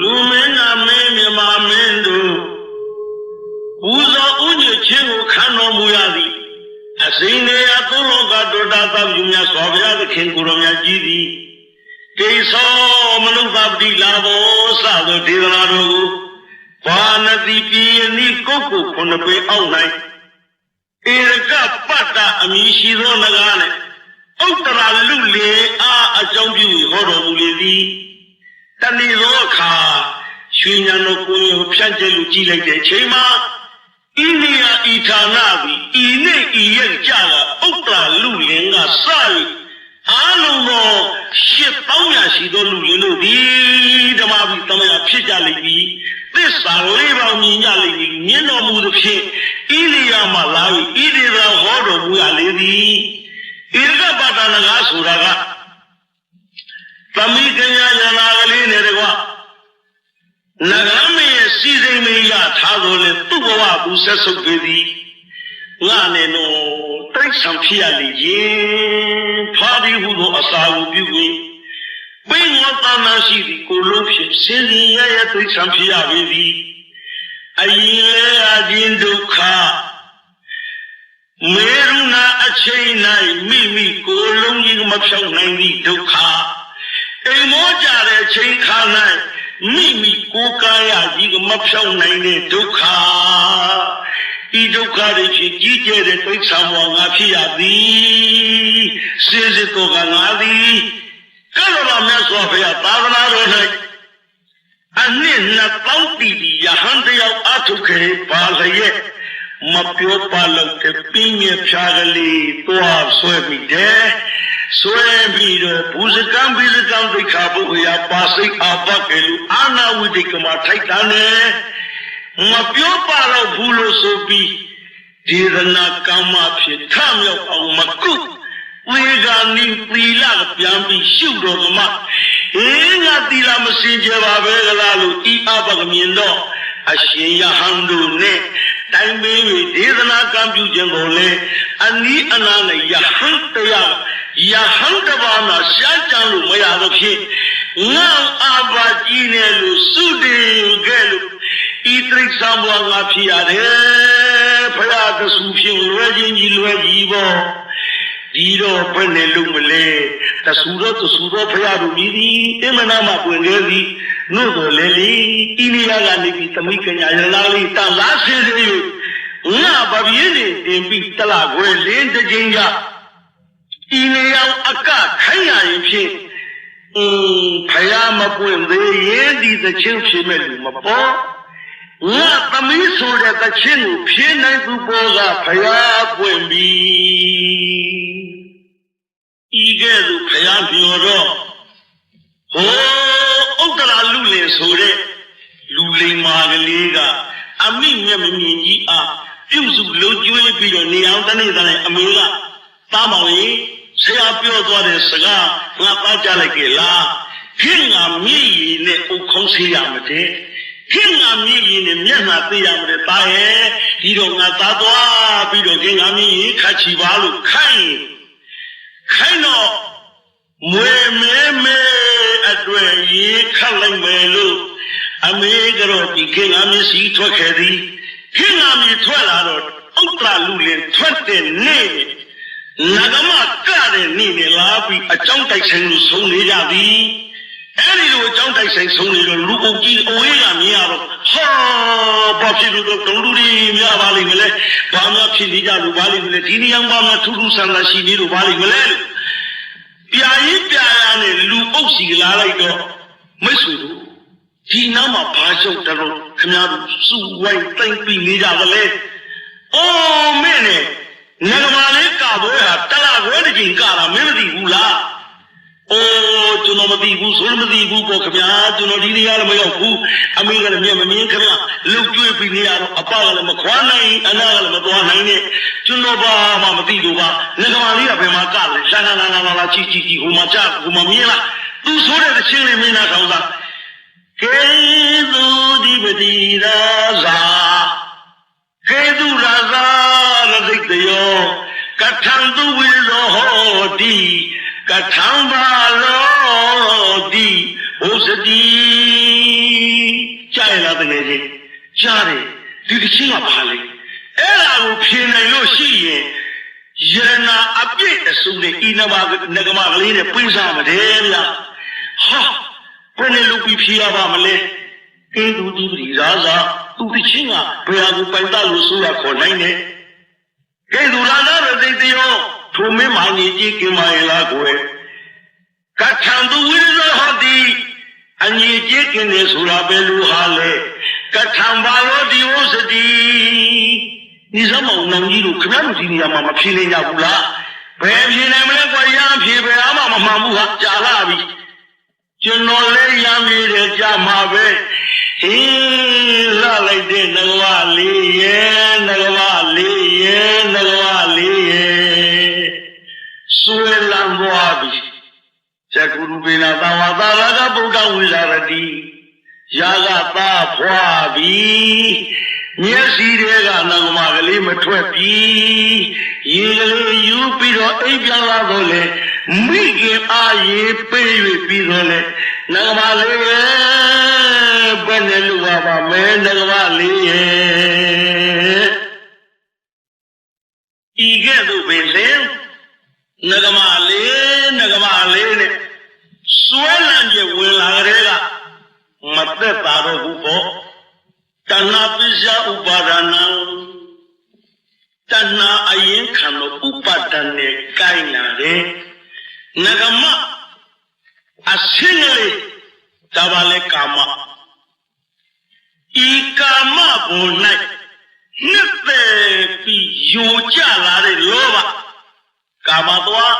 လူမင်းကမင်းမြမမင်းတို့ပူဇော်ဥညွတ်ခြင်းကိုခံတော်မူရသည်အစိမ့်နေရသုံးလောကဒုတာသဗ္ဗညစွာဘုရားသခင်ကိုယ်တော်မြတ်ကြီးသည်တေသောမနုဿပတိလာဘောစသောဒေသနာတော်ကိုဘာနတိပြည်နိကိုကိုခုနှစ်ပေအောက်၌ဧရကပတ္တအမည်ရှိသောနဂါနဲ့ဥတ္တရာလူလေအားအကြောင်းပြုဟောတော်မူလေသည် တဏီသောအခါရွှေညာတော်ကိုယ်ကိုဖြန့်ကျက်လူကြည့်လိုက်တဲ့အချိန်မှာဣနိယဤဌာနသည်ဤနေ့ဤရဲ့ကြာကဥတ္တရာလူလင်ကစ၍အားလုံးသောရှစ်ပေါင်းရာရှိသောလူလင်တို့သည်ဓမ္မပိသမယဖြစ်ကြလိမ့်မည်သစ္စာလေးပါးမြင်ကြလိမ့်မည်မြင်တော်မူသဖြင့်ဣရိယာမလာ၍ဣရိယာဟောတော်မူရလေသည်ဣရကပတ္တနဂါဆိုတာက သမိကညာညာနာကလေးနဲ့တကွနဂါမင်းရဲ့စီစိမ်မင်းရထားတော်လေသူ့ဘဝဘူးဆက်ဆုပ်ပေသည်ငါနဲ့တော့တိတ်ဆံဖြစ်ရလေရင်ဖာဒီဟုသောအစာကိုပြုပြီးဘိငေါတနာရှိသည်ကိုလုံးဖြစ်စင်ရင်ရရတိတ်ဆံဖြစ်ရပေသည်အရင်လေအခြင်းဒုက္ခမေရုနာအချိန်၌မိမိကိုယ်လုံးကြီးမဖြောင်းနိုင်သည့်ဒုက္ခ အိမ်မောကြတဲ့ချိန်ခါ၌မိမိကိုယ်ကာယကြီးကမဖြောင်းနိုင်တဲ့ဒုက္ခဤဒုက္ခတွေဖြစ်ကြီးကျယ်တဲ့တိဋ္ဌာန်ပေါ်ငါဖြစ်ရသည်စေစစ်တော်ကငါသည်ကလရမြတ်စွာဘုရားသာသနာတော်၌အနှစ်နှစ်ပေါင်းတည်ပြီးယဟန်တယောက်အထုခဲ့ပါလျက်မပြောပါလို့တဲ့ပြင်းရဖြာကလေးတွားဆွဲမိတယ် ဆွဲပြီးတော့ဘူဇကံဘိဇကံဒိဋ္ဌာဘုရားပါစိတ်အပကလူအာနာဝိဒိကမထိုက်တာနဲ့မပြောပါတော့ဘူးလို့ဆိုပြီးဒေသနာကမ္မဖြစ်ထမြောက်အောင်မကုဝေဂာနိသီလကပြန်ပြီးရှုတော်ကမအေးငါသီလမစင်ကြပါပဲကလားလို့ဤအပကမြင်တော့အရှင်ယဟန်တို့နဲ့တိုင်းမင်းတွေဒေသနာကံပြုခြင်းကိုလေအနီးအနားနဲ့ယဟန်တရား ယဟန်တဘာနာရှားကြံလို့မရတော့ဖြစ်ငါအဘာကြီးနဲ့လို့စုတည်ခဲ့လို့ဤတိစ္ဆာဘဝငါဖြစ်ရတယ်ဖရာကဆူဖြင့်လွယ်ချင်းကြီးလွယ်ကြီးပေါ့ဒီတော့ဘယ်နဲ့လုံးမလဲတဆူတော့တဆူတော့ဖရာတို့မြည်သည်အမနာမပွင့်ခဲ့သည်နို့တော်လေလေဤနေရာကနေပြီးသမိကညာရလာလေးတန်လားဆင်းစေ၍ငါဗပြင်းနေတင်ပြီးတလာခွဲလင်းတစ်ချိန်က ဤနေရာအကခိုင်းရရင်ဖြင့်အင်းဖရာမပွင့်သေးရင်ဒီသချင်းဖြစ်မဲ့လူမပေါ်ငါသမီးဆိုတဲ့သချင်းကိုဖြင်းနိုင်သူပေါ်ကဖရာပွင့်ပြီဤကဲ့သို့ဖရာပြောတော့ဟိုဥက္ကရာလူလင်ဆိုတဲ့လူလိမ္မာကလေးကအမိမျက်မမြင်ကြီးအားပြုစုလုံးကျွေးပြီးတော့နေအောင်တနေ့တိုင်းအမေကသားမောင်ကြီးဆရာပြော သွားတဲ့စကားငါပါကြလိုက်ကြလားခင်ငါမြည်ရည်နဲ့အုတ်ခေါင်းဆေးရမတဲ့ခင်ငါမြည်ရည်နဲ့မျက်နှာပေးရမတဲ့တာရဲ့ဒီတော့ငါသားသွားပြီးတော့ခင်ငါမြည်ရည်ခတ်ချီပါလို့ခိုင်းခိုင်းတော့မွေမဲမဲအတွက်ရေခတ်လိုက်မယ်လို့အမေကတော့ဒီခင်ငါမျက်စိထွက်ခဲ့သည်ခင်ငါမြည်ထွက်လာတော့ဥတ္တရာလူလင်ထွက်တဲ့နေ့ နဂမကတဲ့နေ့နဲ့လာပြီးအကြောင်းတိုက်ဆိုင်လို့ဆုံးနေကြသည်အဲ့ဒီလိုအကြောင်းတိုက်ဆိုင်ဆုံးနေတော့လူအုပ်ကြီးအဝေးကမြင်ရတော့ဟာဘာဖြစ်လို့တော့တုံးလူတွေများပါလိမ့်မလဲဘာမှဖြစ်နေကြလို့ပါလိမ့်မလဲဒီနေရာမှာမှထူးထူးဆန်းဆန်းရှိနေလို့ပါလိမ့်မလဲလို့ပြာရင်ပြာရနဲ့လူအုပ်စီလာလိုက်တော့မိတ်ဆွေတို့ဒီနားမှာဘာချုပ်တယ်လို့ခင်ဗျားတို့စုဝိုင်းတိတ်ပြီးနေကြသလဲအိုးမင်းနဲ့ ငကမာလေးကပွဲဟာတလခွဲတစ်ချိန်ကတာမင်းမသိဘူးလားအိုးကျွန်တော်မသိဘူးဆိုလို့မသိဘူးပေါ့ခင်ဗျာကျွန်တော်ဒီနေရာလည်းမရောက်ဘူးအမေကလည်းမျက်မမြင်ခင်ဗျာလှုပ်ကြွေးပြီးနေရတော့အပကလည်းမခွာနိုင်အနာကလည်းမသွားနိုင်နဲ့ကျွန်တော်ဘာမှမသိလို့ပါငကမာလေးကဘယ်မှာကလဲရှာလာလာလာလာချီချီချီဟိုမှာကြဟိုမှာမြင်လားသူဆိုတဲ့ချင်းလေးမင်းသားဆောင်စားကေသူဒီပတိရာဇာကေသူရာဇာရသိတယောကထံသူဝိရောဟော တိကထံဘာလောတိဘုစတိရှားတယ်ဒီတစ်ချင်းကဘာလဲအဲ့ဒါကိုဖြေနိုင်လို့ရှိရင်ယရနာအပြည့်အစုံနဲ့ဤနဘာနဂမကလေးနဲ့ပြင်စားမတယ်ဗျာဟာဘယ်နဲ့လုပ်ပြီးဖြေရပါမလဲအင်းသူဒီပြည်သားစားသူတစ်ချင်းကဘယ်ဟာကိုပိုင်တလို့ဆိုရခေါ်နိုင်တယ်ကဲသူလာတော့သိသိရော ထိုမင်းမကြီးကြီးကင်မရလားကိုယ်ကထံသူဝိရဇဟတိအညီကြီးကင်နေဆိုတာပဲလူဟာလေကထံဘာလို့ဒီဥစတိဒီစမောင်နောင်ကြီးတို့ခဏလူကြီးနေရာမှာမဖြေနိုင်ကြဘူးလားဘယ်ဖြေနိုင်မလဲကွာရမ်းဖြေပဲအမှမမှန်ဘူးဟာကြာလာပြီကျွန်တော်လည်းရမ်းပြေတယ်ကြာမှာပဲဟင်းလာလိုက်တဲ့ငဝလေးရဲ့ငဝလေးရဲ့ငဝလေးရဲ့ဆွဲလန်းသွားပြီ ဇကုရုပေနာသဝသာရကဗုဒ္ဓဝိဇာရတိယာကသာဖွာပြီမျက်စီတွေကနဂမကလေးမထွက်ပြီရေကလေးယူပြီးတော့အိပ်ပြန်လာတော့လေမိခင်အားရေပေး၍ပြီးတော့လေနဂမလေးရဲ့ဘယ်နဲ့လူပါပါမဲနဂမလေးရဲ့ဤကဲ့သို့ပင်လေနဂမလေးနဂမလေးနဲ့ စွဲလန့်ကျဝင်လာကြတဲ့ကမသက်တာတော့ဘူးပေါ့တဏှာပစ္စယဥပါဒနာတဏှာအရင်ခံလို့ဥပါဒณနဲ့ကိုင်းလာတယ်ငကမအစင်းလေးဒါပါလေကာမဤကာမဘုံ၌နှစ်ပဲပြီးယိုကျလာတဲ့လောဘကာမသွား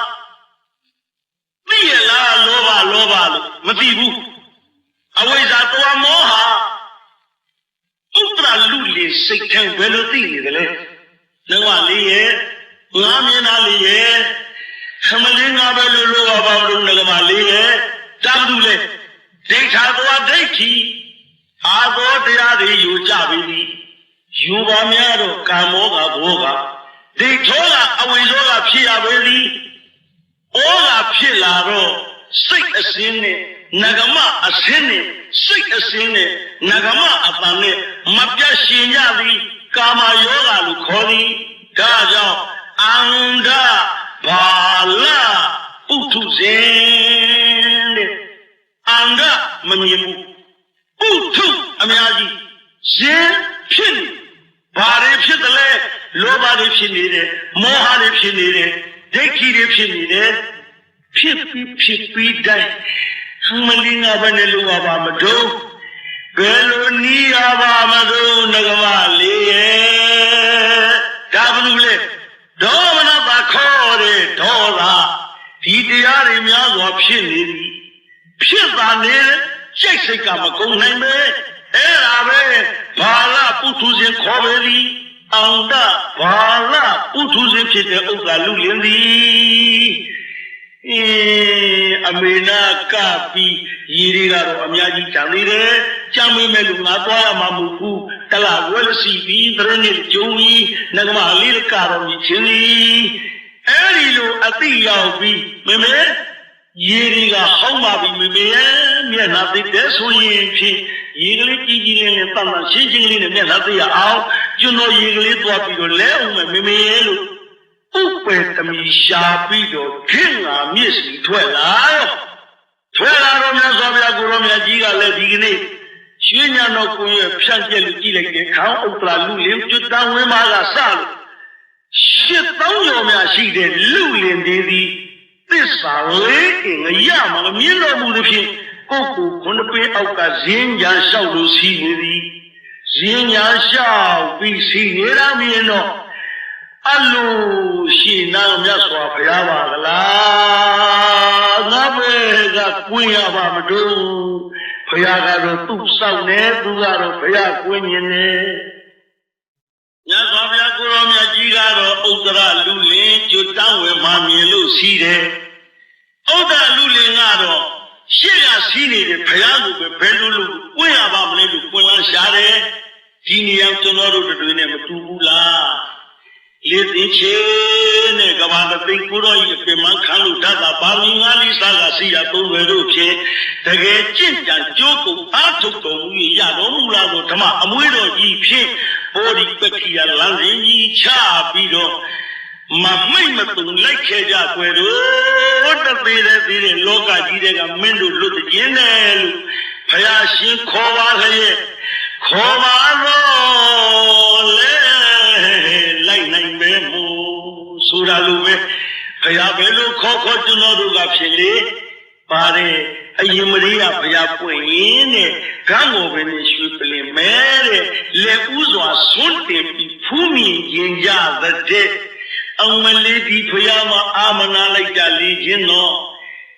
သိရလားလောဘလောဘလို့မသိဘူးအဝိဇ္ဇာတောမောဟဥပ္ပရာလူလေစိတ်ထဲဘယ်လိုသိနေကြလဲလောကလေးရဲ့ငါမျက်နှာလေးရဲ့ခမလေးငါပဲလို့လောဘပါလို့ငကမလေးရဲ့တမ်းသူလေဒိဋ္ဌာသွားဒိဋ္ဌိအာသောတရားတွေယူကြပြီယူပါများတော့ကာမောကဘောကဒိဋ္ဌောကအဝိဇ္ဇောကဖြစ်ရပေသည် ဩဃာဖြစ်လာတော့စိတ်အစင်းနဲ့နဂမအစင်းနဲ့စိတ်အစင်းနဲ့နဂမအပံနဲ့မပြတ်ရှင်ကြသည်ကာမယောဂလို့ခေါ်သည်ဒါကြောင့်အန္ဒဘာလပုထုဇဉ်တဲ့အန္ဒမမြင်ဘူးပုထုအများကြီးဇင်ဖြစ်နေဘာတွေဖြစ်တယ်လဲလောဘတွေဖြစ်နေတယ်မောဟတွေဖြစ်နေတယ် ဒိဋ္ဌိတွေဖြစ်နေတယ်ဖြစ်ပြီးဖြစ်ပြီးတိုင်းမလင်းငါဘယ်နဲ့လိုပါမတော့ဘယ်လိုနီးရပါမတော့ငကမလေးရဲ့ဒါဘလို့လဲဒေါမနတာခေါ်တဲ့ဒေါလာဒီတရားတွေများစွာဖြစ်နေပြီဖြစ်တာနေစိတ်စိတ်ကမကုန်နိုင်ပဲအဲ့ဒါပဲဘာလပုထုဇဉ်ခေါ်ပဲသည် အောင်တဘာလပုထုဇဉ်ဖြစ်တဲ့ဥစ္စာလူလင်းသည်အင်းအမေနာကပြီးရီတွေကတော့အများကြီးကြံနေတယ်ကြံမိမဲ့လူငါသွားရမှာမဟုတ်ဘူးတလဝဲစီပြီးတရနေ့ကျုံကြီးနဂမလေးကတော့မြင်ချင်းသည်အဲ့ဒီလိုအတိရောက်ပြီးမမေရေတွေကဟောင်းပါပြီမမေရဲ့မျက်နှာသိတဲ့ဆိုရင်ဖြင့်ရေကလေးကြီးကြီးလေးနဲ့တတ်မှရှင်းရှင်းလေးနဲ့မျက်နှာသိရအောင် ကျွန်တော်ရေကလေးသွားပြီးတော့လဲအောင်မယ်မမေရဲ့လို့ဥပ္ပေတမီရှာပြီးတော့ခင်ငါမြစ်စီထွက်လာရောထွက်လာတော့မြတ်စွာဘုရားကိုရောမြတ်ကြီးကလည်းဒီကနေ့ရွှေညာတော်ကိုရဲ့ဖြန့်ကျက်လူကြည့်လိုက်တဲ့ခေါင်းဥပ္ပလာလူလင်းကျွတ်တန်းဝင်းမာကစလို့ရှစ်သောင်းကျော်များရှိတဲ့လူလင်သေးသည်သစ္စာလေးအင်ငရမှာမမြင်တော်မူသည်ဖြင့်ကိုယ်ကိုခုနှစ်ပင်အောက်ကဇင်းညာလျှောက်လို့ရှိနေသည် ဇင်းညာလျှောက်ပြီးရှိနေတာမြင်တော့အလိုရှိနာမြတ်စွာဘုရားပါကလားငါပဲကကွင်းရပါမတို့ဘုရားကတော့သူ့စောင့်နေသူကတော့ဘုရားကွင်းနေတယ်မြတ်စွာဘုရားကိုရောမြတ်ကြီးကတော့ဥဒ္ဒရလူလင်းကျွတ်တောင်းဝယ်မှမြင်လို့ရှိတယ်ဥဒ္ဒရလူလင်းကတော့ရှေ့ကစီးနေတဲ့ဘုရားကိုပဲဘယ်လိုလုပ်ကွင်းရပါမလဲလို့ကွင်းလန်းရှာတယ် ဒီနေရာကျွန်တော်တို့တို့တွေနဲ့မတူဘူးလားလေသိချေနဲ့ကဘာသိကိုရောဤပြမခံလို့တတ်တာပါမီငါလိစာကစီရသုံးွယ်တို့ဖြင့်တကယ်ကြင့်ကြံကြိုးကုန်အားထုတ်တော်မူရတော်မူလာသောဓမ္မအမွေတော်ကြီးဖြင့်ဘောဒီပက္ခိယလမ်းစဉ်ကြီးချပြီးတော့မမိတ်မတုံလိုက်ခဲ့ကြွယ်တို့တသေးတဲ့သေးတဲ့လောကကြီးတွေကမင်းတို့လွတ်ကျင်းတယ်လို့ဖယားရှင်ခေါ်ပါခရဲ့ ခေါ်ပါတော့လေလိုက်နိုင်ပဲမို့ဆိုတာလိုပဲဖယားဘယ်လိုခေါ်ခေါ်ကျွန်တော်တို့ကဖြစ်လေပါတယ်အရင်မရိယဘုရားပွင့်ရင်တဲ့ကံကိုပဲနေရွှေပလင်မဲတဲ့လက်ဥစွာဆွန့်တင်ပြီးဖူးမြင်ရင်ကြတဲ့အမလေးဒီဘုရားမအာမနာလိုက်ကြလေခြင်းတော့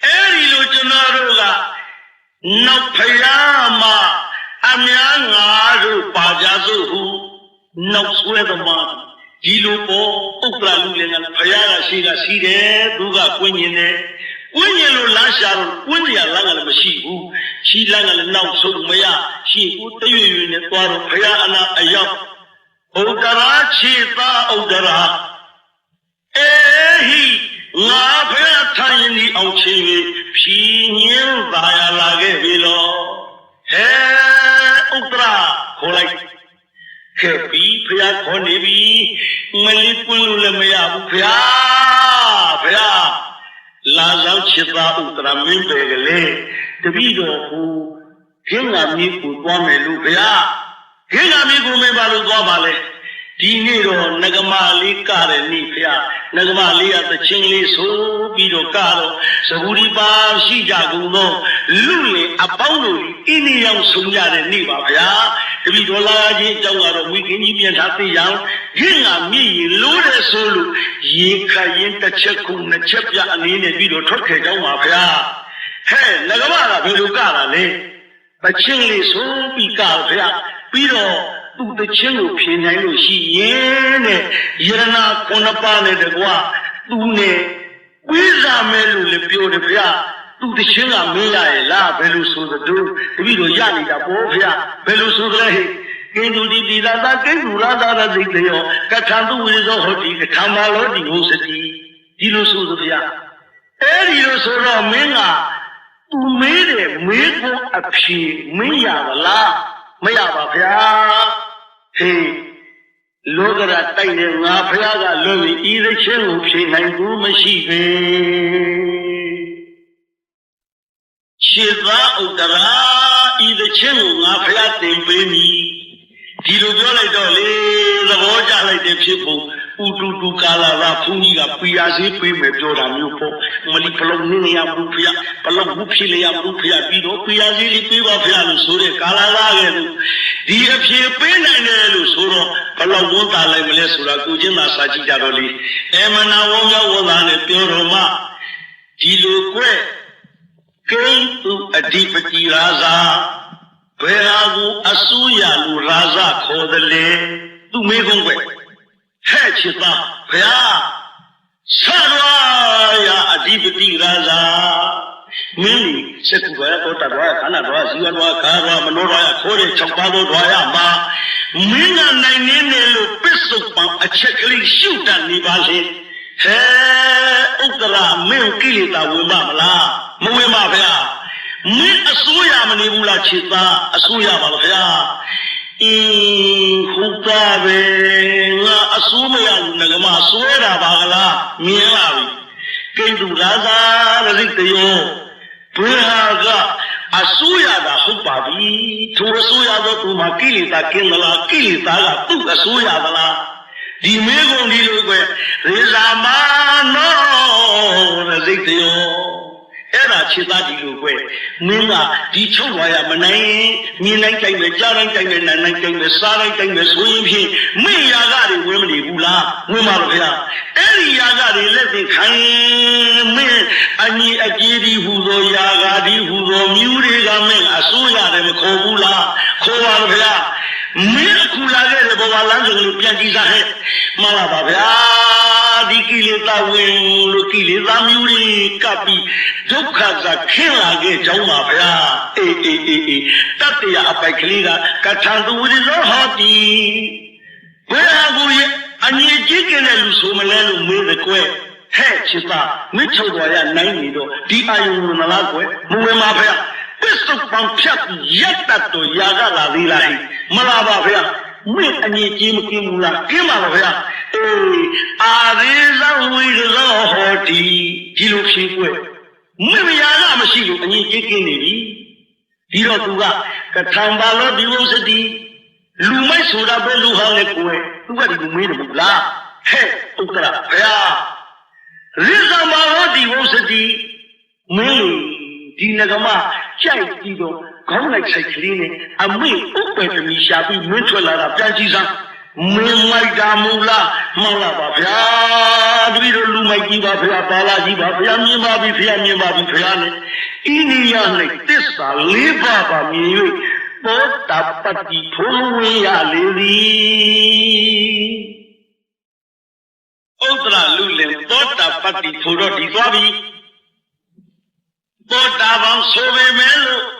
အဲ့ဒီလိုကျွန်တော်တို့ကနောက်ဖယားမ အများငါတို့ပါကြစို့ဟုနောက်ဆွဲသမားဒီလိုပေါ်ဥပ္ပလာလူလည်းကဖယားကရှိကရှိတယ်သူကကွင်းရင်တယ်ကွင်းရင်လို့လမ်းရှာတော့ကွင်းရလမ်းကလည်းမရှိဘူးရှီလမ်းကလည်းနောက်ဆုံးမရရှီကိုတရွေ့ရွေ့နဲ့သွားတော့ဖယားအနာအရောက်ဥဒရာခြေသားဥဒရာအေဟိငါဖယားထိုင်နေအောင်ချင်းဖြီးညင်းပါရလာခဲ့ပြီလို့ဟဲ ဥဒရာခေါ်လိုက်ခဲ့ပြီဖယားခေါ်နေပြီမလီပွင့်လို့လည်းမရဘူးဖယားဖယားလာဆောင်ချစ်သားဥဒရာမင်းပဲကလေးတပည့်တော်ဟူခင်းလာမီးကိုသွားမယ်လို့ဖယားခင်းလာမီးကိုမင်းပါလို့သွားပါလေ ဒီနေ့တော့ငကမလေးကတဲ့နေ့ဖယားငကမလေးကသချင်းလေးဆိုပြီးတော့ကတော့သဘူဒီပါရှိကြကုန်သောလူလေအပေါင်းတို့အင်းနေရောက်ဆုံးကြတဲ့နေ့ပါဗျာတပည့်တော်လာခြင်းအကြောင်းကတော့ဝိခင်ကြီးပြန်ထားသိရအောင်ရင့်ကမြည်ရင်လို့တဲ့ဆိုလို့ရေခရင်တစ်ချက်ခုနှစ်ချက်ပြအနေနဲ့ပြီးတော့ထွက်ခဲ့ကြောင်းပါဗျာဟဲ့ငကမကဘယ်လိုကတာလဲပချင်းလေးဆိုပြီးကဗျာပြီးတော့ သူ့တချင်းကိုဖြေနိုင်လို့ရှိရင်တဲ့ယရနာခုနှစ်ပါးနဲ့တကွာသူနဲ့ဝိဇာမဲလို့လည်းပြောတယ်ဗျာသူတချင်းကမင်းရရဲ့လားဘယ်လိုဆိုသတို့တပည့်တော်ရနေတာပေါ့ဗျာဘယ်လိုဆိုကြလဲဟဲ့ကိန္ဒုတိတိသာသာကိန္ဒုလာသာရသိတယောကထာတုဝိဇောဟောတိကထာမလောတိဟောစတိဒီလိုဆိုသဗျာအဲ့ဒီလိုဆိုတော့မင်းကသူမေးတယ်မေးဖို့အဖြေမင်းရပါလားမရပါဗျာ ဟေးလောကရတိုက်နေငါဖះကလွတ်ပြီးဤသချင်းကိုဖြေနိုင်ဘူးမရှိပဲခြေသားဥဒရာဤသချင်းကိုငါဖះတင်ပေးမည်ဒီလိုပြောလိုက်တော့လေသဘောကျလိုက်တဲ့ဖြစ်ပုံ ဥတူတူကာလာရာဖူးကြီးကပီယာစေးပေးမယ်ပြောတာမျိုးပေါ့မလီပလုံးနေရဘူးဖះပလုံးဘူးဖြစ်လေရဘူးဖះပြီးတော့ပီယာစေးလေးပေးပါဖះလို့ဆိုတဲ့ကာလာရာရဲ့ဒီအဖြေပေးနိုင်တယ်လို့ဆိုတော့ဘလောက်ဝန်တာလိုက်မလဲဆိုတာကိုချင်းသာစာကြည့်ကြတော့လေအမနာဝုံရောက်ဝန်တာနဲ့ပြောတော့မှဒီလိုကွဲ့ကိန်းသူအဓိပတိရာဇာဘယ်ဟာကိုအစိုးရလူရာဇခေါ်တယ်လေသူမေးကုန်ကွယ် ဟဲ့ချစ်သားဘုရားဆရာယာအဓိပတိရာဇာမင်းဒီစက်ကူရတော့တတော်ခန္ဓာတော်ဇီဝတော်ခါတော်မနောတော်ရခိုးတဲ့၆ပါးသောတော်ရမှာမင်းကနိုင်နေတယ်လို့ပစ္စုပန်အချက်ကလေးရှုတတ်နေပါလေဟဲဥဒရာမင်းကိလေသာဝင်ပါမလားမဝင်ပါဗျာမင်းအစိုးရမနေဘူးလားခြေသားအစိုးရပါဗျာ အင်းဟုတ်ပါပဲငါအစိုးမရဘူးငါမဆွဲတာပါကလားမြင်လာပြီကိန္တုရာသာရစိတယောဘုရားကအစိုးရတာဟုတ်ပါပြီထိုအစိုးရသောသူမှာကိလေသာကင်းသလားကိလေသာကသူ့အစိုးရသလားဒီမေကုံဒီလိုပဲရေဇာမနောရစိတ်တယော အဲ့ဒါခြေသားဒီလိုပဲမင်းကဒီချုပ်သွားရမနိုင်မြင်တိုင်းကြိုက်မယ်ကြားတိုင်းကြိုက်မယ်နားတိုင်းကြိုက်မယ်စားတိုင်းကြိုက်မယ်ဆိုရင်ဖြင့်မင်းရာဂတွေဝင်မနေဘူးလားဝင်ပါလို့ခင်ဗျာအဲ့ဒီရာဂတွေလက်သိခိုင်းမင်းအညီအကျေးဒီဟူသောရာဂဒီဟူသောမြူးတွေကမင်းအစိုးရတယ်မခေါ်ဘူးလားခေါ်ပါလို့ခင်ဗျာမင်းအခုလာခဲ့တဲ့ဘဝလမ်းစဉ်ကိုပြန်ကြည့်စားဟဲ့မှန်လားပါဗျာဒီကိလေ သာဝင်လို့ကိလေသာမျိုးတွေကပ်ပြီးဒုက္ခသာခင်းလာခဲ့ကြောင်းပါဗျာအေးအေးအေးအေးတတ္တရာအပိုက်ကလေးကကထာံသူဝိဇောဟောတိဘယ်ဟာကိုရဲ့အအငြိကြီးကတဲ့လူဆိုမလဲလို့မေးတယ်ကွယ်ဟဲ့ချစ်ပါမင်းချုပ်တော်ရနိုင်နေတော့ဒီအာယုံဝင်မလားကွယ်မဝင်ပါဗျာပစ္စုပန်ဖြတ်ရက်တတ်တော်ရာကလာသေးလားဟိမလာပါဗျာ မင်းအငြိကြီးမကင်းဘူးလားကင်းပါပါဗျာအေးအာသေးသောဝိရောဟောတိဒီလိုဖြေကွယ်မင်းမယာကမရှိလို့အငြိကြီးကင်းနေပြီဒီတော့သူကကထံပါလောဒီဝုစတိလူမိုက်ဆိုတာပဲလူဟာလေကိုယ်သူကဒီလိုမေးတယ်မဟုတ်လားဟဲ့ဥက္ကရာဘုရားရိဇမာဟောဒီဝုစတိမင်းဒီငကမကြိုက်ပြီးတော့ ခေါင်းလိုက်ဆိုင်ကလေးနဲ့အမေဥပ္ပေတမီရှာပြီးမင်းထွက်လာတာပြန်ကြည့်စမ်းမင်းမိုက်တာမူလားမှန်လားပါဗျာတပည့်တော်လူမိုက်ကြီးပါဗျာပါလာကြီးပါဗျာမြင်ပါပြီဗျာမြင်ပါပြီဗျာနဲ့ဤနိယ၌တစ္ဆာလေးပါးပါမြင်၍သောတာပတ္တိထိုးဝင်ရလေသည်ဥဒ္ဒရာလူလင်သောတာပတ္တိထိုးတော့ဒီသွားပြီသောတာပန်ဆိုပေမဲ့လို့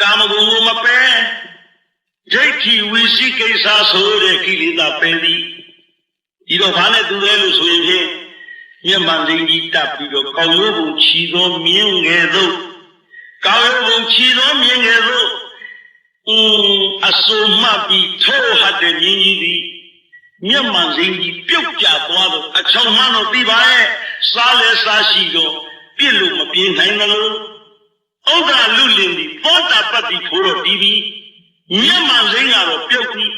ကာမဂုဏ်ကိုမပယ်ဒိဋ္ဌိဝိသိကိစ္စဆိုတဲ့ကိလေသာပယ်သည်ဒီတော့ဘာနဲ့တူလဲလို့ဆိုရင်ဖြင့်မျက်မှန်လေးကြီးတပ်ပြီးတော့ကောင်းရိုးပုံချီသောမြင်းငယ်သို့ကောင်းရိုးပုံချီသောမြင်းငယ်သို့အင်းအစုံမှတ်ပြီးထိုးဟတ်တဲ့မြင်းကြီးသည်မျက်မှန်စိမ်းကြီးပြုတ်ကျသွားတော့အချောင်မှန်းတော့ပြီးပါရဲ့စားလဲစားရှိတော့ပြစ်လို့မပြင်းနိုင်ဘူးလို့ ဩဒာလူလင်ဒီသောတာပတ္တိထိုးတော့တီးပြီးမျက်မှန်စိမ်းကတော့ပြုတ်ပြီး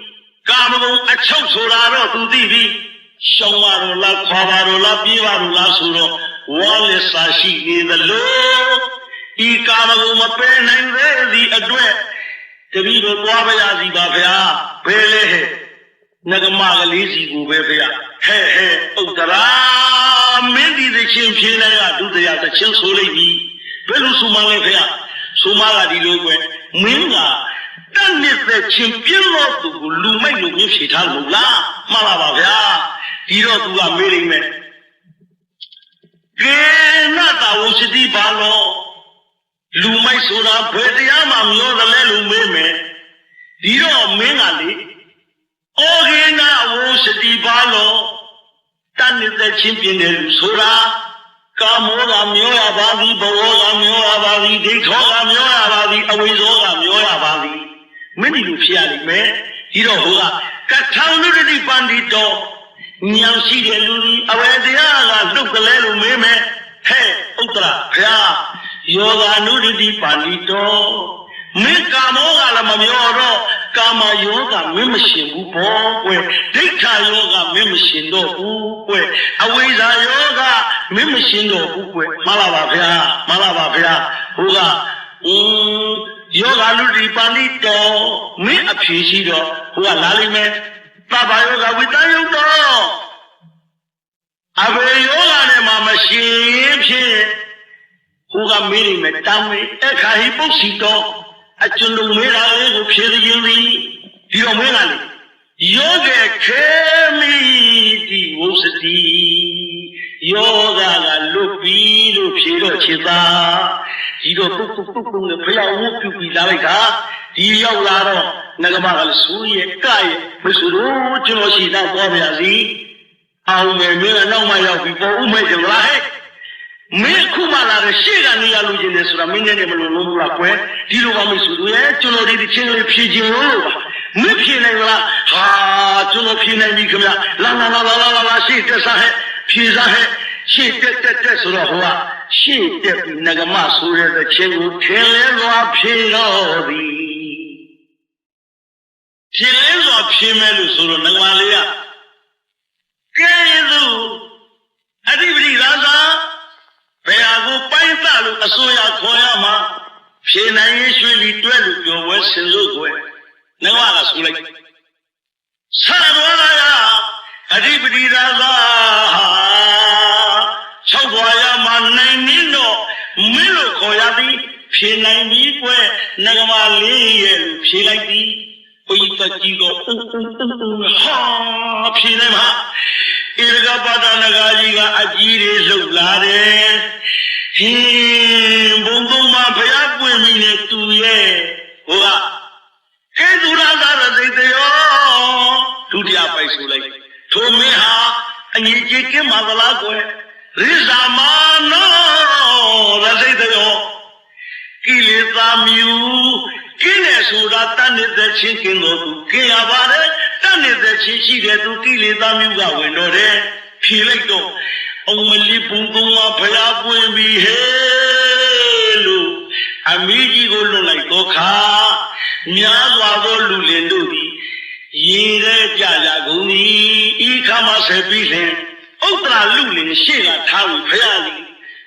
ကာမဂုဏ်အချုပ်ဆိုတာတော့သူသိပြီးရှောင်းပါတော့လားခွာပါတော့လားပြေးပါတော့လားဆိုတော့ဝါလက်စားရှိနေသလိုဤကာမဂုဏ်မပယ်နိုင်သေးသည့်အတွက်တပည့်တော်သွားပါရစီပါဗျာဘယ်လဲဟဲ့ငကမကလေးစီကိုပဲဗျာဟဲ့ဟဲ့ဥဒရာမင်းဒီသချင်းဖြေလိုက်ရဒုတိယသချင်းဆိုလိုက်ပြီ ဘယ်လိုဆိုမှလဲဗျာဆိုမှကဒီလိုကွယ်မင်းကတန်နေတဲ့ချင်းပြင်းလို့သူကိုလူမိုက်လို့မြင်ဖြေထားလို့လားမှန်ပါပါဗျာဒီတော့သူကမေးလိမ့်မယ်ကေနတာဝစတိဘာလို့လူမိုက်ဆိုတာဘယ်တရားမှမပြောသလဲလို့မေးမယ်ဒီတော့မင်းကလေဩခေနဝစတိဘာလို့တန်နေတဲ့ချင်းပြင်းတယ်လို့ဆိုတာ ကာမောကမျောရပါသည်ဘဝကမျောရပါသည်ဒိဋ္ဌောကမျောရပါသည်အဝိဇ္ဇောကမျောရပါသည်မင်းဒီလိုဖြစ်ရလိမ့်မယ်ဒီတော့ဟိုကကထောင်လူတိပန္တိတော်ဉာဏ်ရှိတဲ့လူကြီးအဝေတရားကလုတ်ကလေးလို့မေးမယ်ဟဲ့ဥတ္တရာဘုရားယောဂနုဒတိပန္တိတော် မင်းကာမောကလည်းမမျောတော့ကာမယောဂမင်းမရှင်ဘူးဘောကွယ်ဒိဋ္ဌာယောဂမင်းမရှင်တော့ဘူးကွယ်အဝိဇ္ဇာယောဂမင်းမရှင်တော့ဘူးကွယ်မှန်လားပါဗျာမှန်လားပါဗျာဟိုကအင်းယောဂလူဒီပါဠိတော်မင်းအဖြေရှိတော့ဟိုကလာလိမ့်မယ်သဗ္ဗယောဂဝိတ္တယုတ်တော်အဘေယောဂနဲ့မှမရှင်ဖြင့်ဟိုကမေးနေမယ်တောင်းမေးအခါဟိပုတ်စီတော် အကျွန်းလုံးမေးတာလေးကိုဖြေခြင်းသည်ဒီတော့မင်းကလေယောဂခေမိတိဝုစတိယောဂကလွတ်ပြီလို့ဖြေတော့ခြေသာဒီတော့ပုတ်ပုတ်ပုတ်ပုတ်နဲ့ဘယ်လောက်ဝုတ်ပြုပြီးလာလိုက်တာဒီရောက်လာတော့ငကမကလည်းဆိုးရဲ့ကရဲ့မဆိုလို့ကျွန်တော်ရှိတာပေါ်ပါစီအောင်မယ်မင်းကနောက်မှရောက်ပြီးပေါ်ဦးမဲ့ကြလားဟဲ့ မင်းခုမှလာတဲ့ရှေ့ကနေရလို့ခြင်းလေဆိုတာမင်းနဲ့မလို့လို့ဘူးလားကွယ်ဒီလိုမှမဆိုလို့ရဲ့ကျွန်တော်ဒီဒီချင်းလေးဖြည့်ခြင်းလို့ပါမင်းဖြည့်နိုင်လားဟာကျွန်တော်ဖြည့်နိုင်ပြီခင်ဗျလာလာလာလာလာလာရှေ့တက်စားဟဲ့ဖြည့်စားဟဲ့ရှေ့တက်တက်တက်ဆိုတော့ဟိုကရှေ့တက်ပြီးငကမဆိုရတဲ့ချင်းကိုထင်လဲစွာဖြည့်တော့သည်ဖြည့်လဲစွာဖြည့်မဲ့လို့ဆိုတော့ငကမလေးကကဲသူအဓိပတိသာသာဘယ်ဟာကိုပိုင်းသလို့ အစိုးရခေါ်ရမှာဖြေနိုင်ရေးရွှေလီတွဲလို့ပြောဝဲစင်လို့ကွယ်ငါကဆိုလိုက်ဆရာတော်ကအဓိပတိသာသာ၆ဘွားရမှာနိုင်နေတော့မင်းလို့ခေါ်ရသည်ဖြေနိုင်ပြီကွယ်ငါကမလေးရဲ့လို့ဖြေလိုက်သည်ဘုရားတကြီးကဥဥဥဥဟာဖြေနိုင်မှာဣရကပါဒနဂါကြီးကအကြီးတွေလှုပ်လာတယ် ဟင်းဘုံဘုံမှာဖျားပွင့်မိနေသူရဲ့ဟိုကကဲသူရသာရသိတယောဒုတိယပိုက်ဆိုလိုက်ထိုမင်းဟာအငြိကြီးကင်းပါသလားကွယ်ရိဇာမနောရစိတ်တော်ကိလေသာမြူကင်းတယ်ဆိုတာတန်နေတဲ့ချင်းကင်းတော်သူကင်းရပါတယ်တန်နေတဲ့ချင်းရှိတဲ့သူကိလေသာမြူကဝင်တော့တယ်ဖြေလိုက်တော့ အောင်မလီဘုံကုံမှာဖျားပွင့်ပြီဟဲလို့အမီးကြီးကိုလွတ်လိုက်တော့ခါများစွာသောလူလင်တို့သည်ရေရဲကြကြကုန်သည်ဤခါမှဆက်ပြီးလင်ဥတ္တရာလူလင်ရှေ့ကထားပြီးဖရာကြီး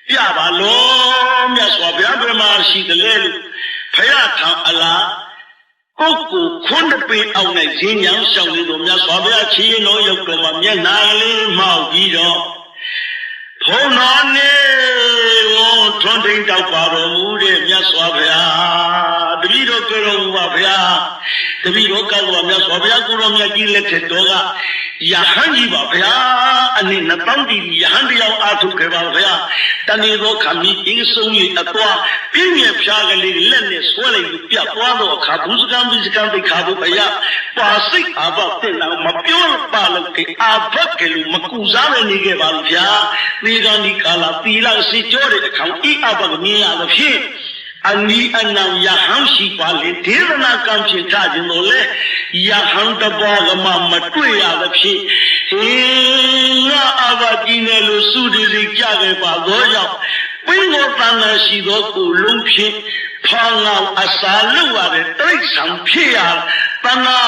ပြပါလို့မြတ်စွာဘုရားပြမရှိတယ်လေလို့ဖရာထံအလားကိုယ်ကိုခွန်းတပေအောင်နဲ့ဈဉ္ဉံဆောင်နေတော့မြတ်စွာဘုရားချီးတော်ရောက်တော့မှမျက်နာလေးမှောက်ပြီးတော့ ဘုံတော်နေဝေါထွန်းထိန်တောက်ပါတော်မူတဲ့မြတ်စွာဘုရားတပည့်တော်ကြတော်မူပါဘုရားတပည့်တော်ကောက်ပါမြတ်စွာဘုရားကိုတော်မြတ်ကြီးလက်ထက်တော်က ယဟန်ကြီးပါဘုရားအနေနဲ့တောင်းတည်ယဟန်တရားအားထုတ်ခဲ့ပါဘုရားတဏှေသောခမီအင်းဆုံး၏အသွာပြင်းပြဖြားကလေးလက်နဲ့ဆွဲလိုက်ပြီးပြသွားတော့အခါဘူးစကံဘူးစကံတိခါဖို့ဘုရားပါစိတ်အဘတဲ့နောက်မပြောပါလို့ကေအာဘကလေးမကူစားပဲနေခဲ့ပါလို့ဗျာဒီကနေ့ကာလသီလစီကြောတဲ့အခါဤအဘကမြင်ရသဖြင့် အနီးအနောင်ယဟန်ရှိပါလေဒေသနာကံဖြင့်ထားခြင်းလို့လေယဟန်တဘောကမှမတွေ့ရသဖြင့်ဟင်းငါအဘကြီးနဲ့လို့စုတည်တည်ကြခဲ့ပါတော့ကြောင့်ပင်ကိုတန်လာရှိသောကိုလုံးဖြင့်ဖောင်းအောင်အစာလုပ်ရတဲ့တိရစ္ဆာန်ဖြစ်ရတနာ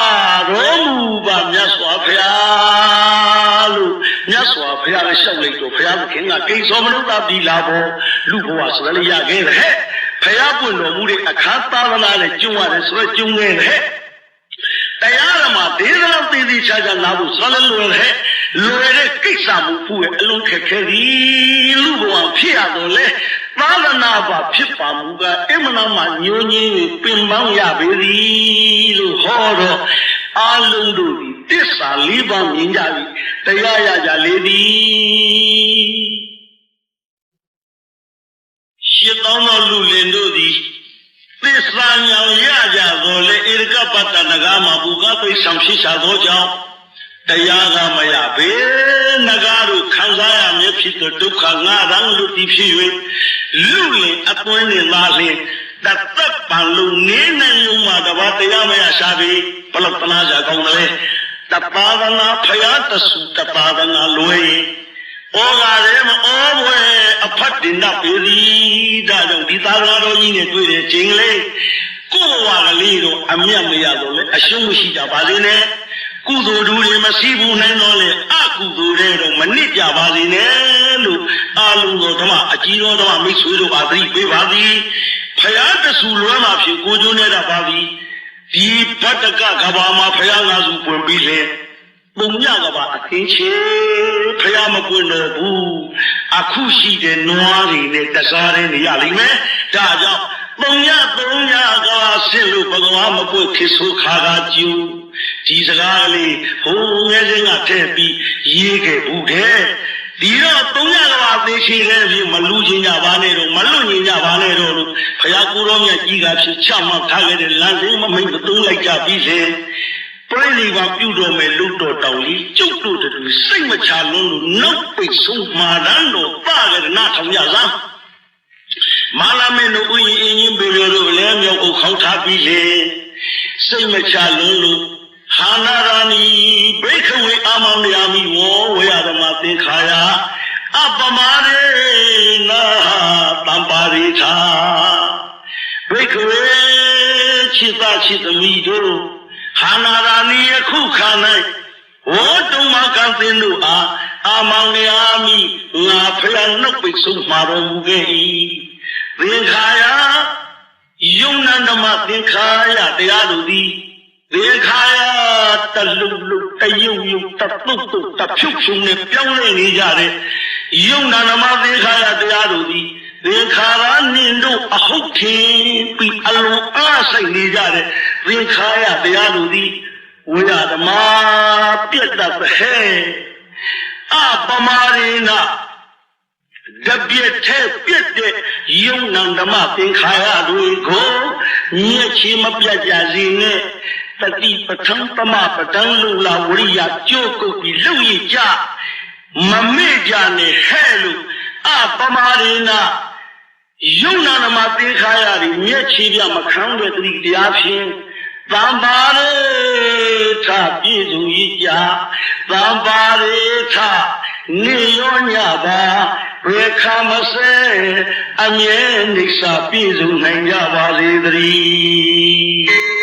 တော်မူပါမြတ်စွာဘုရားလို့မြတ်စွာဘုရားလည်းရှောက်လိုက်တော့ဘုရားသခင်ကကိစ္စမလို့သာပြီလာဖို့လူဘဝဆိုလည်းရခဲ့တယ်ဟဲ့ ဖယားပွင့်တော်မူတဲ့အခါသာသနာနဲ့ကျုံရတယ်ဆိုတော့ကျုံခဲ့တယ်တရားဓမ္မဒေသနာသေးသေးချာချာနာဖို့ဆိုလည်းလွယ်တယ်လွယ်တဲ့ကိစ္စမှုဖို့အလုံးခက်ခဲသည်လူဘဝဖြစ်ရတော့လေသာသနာပါဖြစ်ပါမူကအမနာမညိုညင်းပင်ပန်းရပေသည်လို့ဟောတော့အာလုံးတို့ဒီတစ္ဆာလေးပါးမြင်ကြပြီတရားရကြလေသည် ရှင်းသောသောလူလင်တို့သည်သစ္စာညောင်ရကြသောလေဧရကပတ္တနဂါမှာဘူကပိဆောင်ဖြစ်ချသောကြောင့်တရားကမရပေနဂါတို့ခံစားရမည်ဖြစ်သောဒုက္ခငါရန်လူတိဖြစ်၍လူလင်အပွင့်နေပါလင်တသက်ပံလုံးနေနေုံမှာတပါတရားမရရှာပြီဘလတနာကြကောင်းတယ်တပါဒနာဖယားတဆုတပါဒနာလွယ်ရင် ဩဃာရဲမဩဘွယ်အဖတ်တင်တတ်ပေသည်ဒါကြောင့်ဒီသာသနာတော်ကြီးနဲ့တွေ့တဲ့ချိန်လေးကိုယ်ဝါကလေးတော့အမြတ်မရတော့လေအရှုံးမရှိကြပါစေနဲ့ကုသိုလ်တူတွေမရှိဘူးနိုင်တော့လေအကုသိုလ်တွေတော့မနစ်ကြပါစေနဲ့လို့အာလုံးတော်ဓမ္မအကြီးတော်ဓမ္မမိတ်ဆွေတို့ပါသတိပေးပါသည်ဖယားတဆူလွမ်းမှာဖြစ်ကိုကျိုးနေတာပါသည်ဒီဘတ်တကကဘာမှာဖယားငါစုပွင့်ပြီးလေ ပုံညကပါအသင်ချေဖះမကွန်းတော့ဘူးအခုရှိတဲ့နွားတွေနဲ့တစားတဲ့နေရလိမ့်မယ်ဒါကြောင့်ပုံညပုံညကပါဆင့်လို့ဘဂဝါမကွတ်ခေဆိုခါကကျူဒီစကားကလေးဟိုငယ်စဉ်ကထည့်ပြီးရေးခဲ့ဘူးတဲ့ဒီတော့ပုံညကပါသိရှိခဲ့ပြီမလူချင်းကြပါနဲ့တော့မလွတ်ညင်ကြပါနဲ့တော့လို့ဖះကိုရောမြတ်ကြီးကဖြစ်ချမှတ်ထားခဲ့တဲ့လမ်းစဉ်မမိတ်မသုံးလိုက်ကြပြီလေ ပြိဋိဘပြုတော်မယ်လူတော်တောင်ကြီးကျုပ်တို့တူစိတ်မချလုံးလို့နောက်ပိတ်ဆုံးမာရန်တော်ပါရနာထောင်ရစမ်းမာလာမင်းတို့ဦးရင်အင်းကြီးပေရတို့လည်းမြောက်ကိုခေါက်ထားပြီးလေစိတ်မချလုံးလို့ဟာနာရာနီဘိခဝေအာမမယာမီဝောဝေရဓမ္မသင်္ခါယအပမရေနာတံပါရိသာဘိခဝေချစ်သာချစ်သမီးတို့ ဟာနာရာနီယခုခါ၌ဝေါတုံမကံသင်တို့အားအာမောင်ယာမိငါဖျံနှုတ်ပိတ်ဆုံးမှာတော်မူခဲ့၏သင်္ခါယယုံနန္ဒမသင်္ခါယတရားတို့သည်သင်္ခါယတလူလူတယုံယုံတပုတ်တုတ်တဖြုတ်ဖြုံနဲ့ပြောင်းလဲနေကြတဲ့ယုံနန္ဒမသင်္ခါယတရားတို့သည် သင်္ခါရနင်တို့အဟုတ်ထင်ပြီးအလုံးအားဆိုင်နေကြတဲ့သင်္ခါရတရားတို့သည်ဝိရဓမ္မာပြတ်တတ်ဟဲ့အပမာရိနာတပြည့်ထဲပြည့်တဲ့ယုံနံဓမ္မသင်္ခါရတွေကိုညက်ချီမပြတ်ကြစေနဲ့တတိပထံပမပဒံလူလာဝရိယကြိုးကုတ်ပြီးလှုပ်ရကြမမေ့ကြနဲ့ဟဲ့လို့အပမာရိနာ ယုံနာနမသင်္ခါရတွေမျက်ခြေပြမခံတဲ့တတိတရားဖြင့်သံပါရေထပြည့်စုံရကြသံပါရေထနေရောညပါဘယ်ခါမစဲအမြဲနိစ္စပြည့်စုံနိုင်ကြပါစေတည်း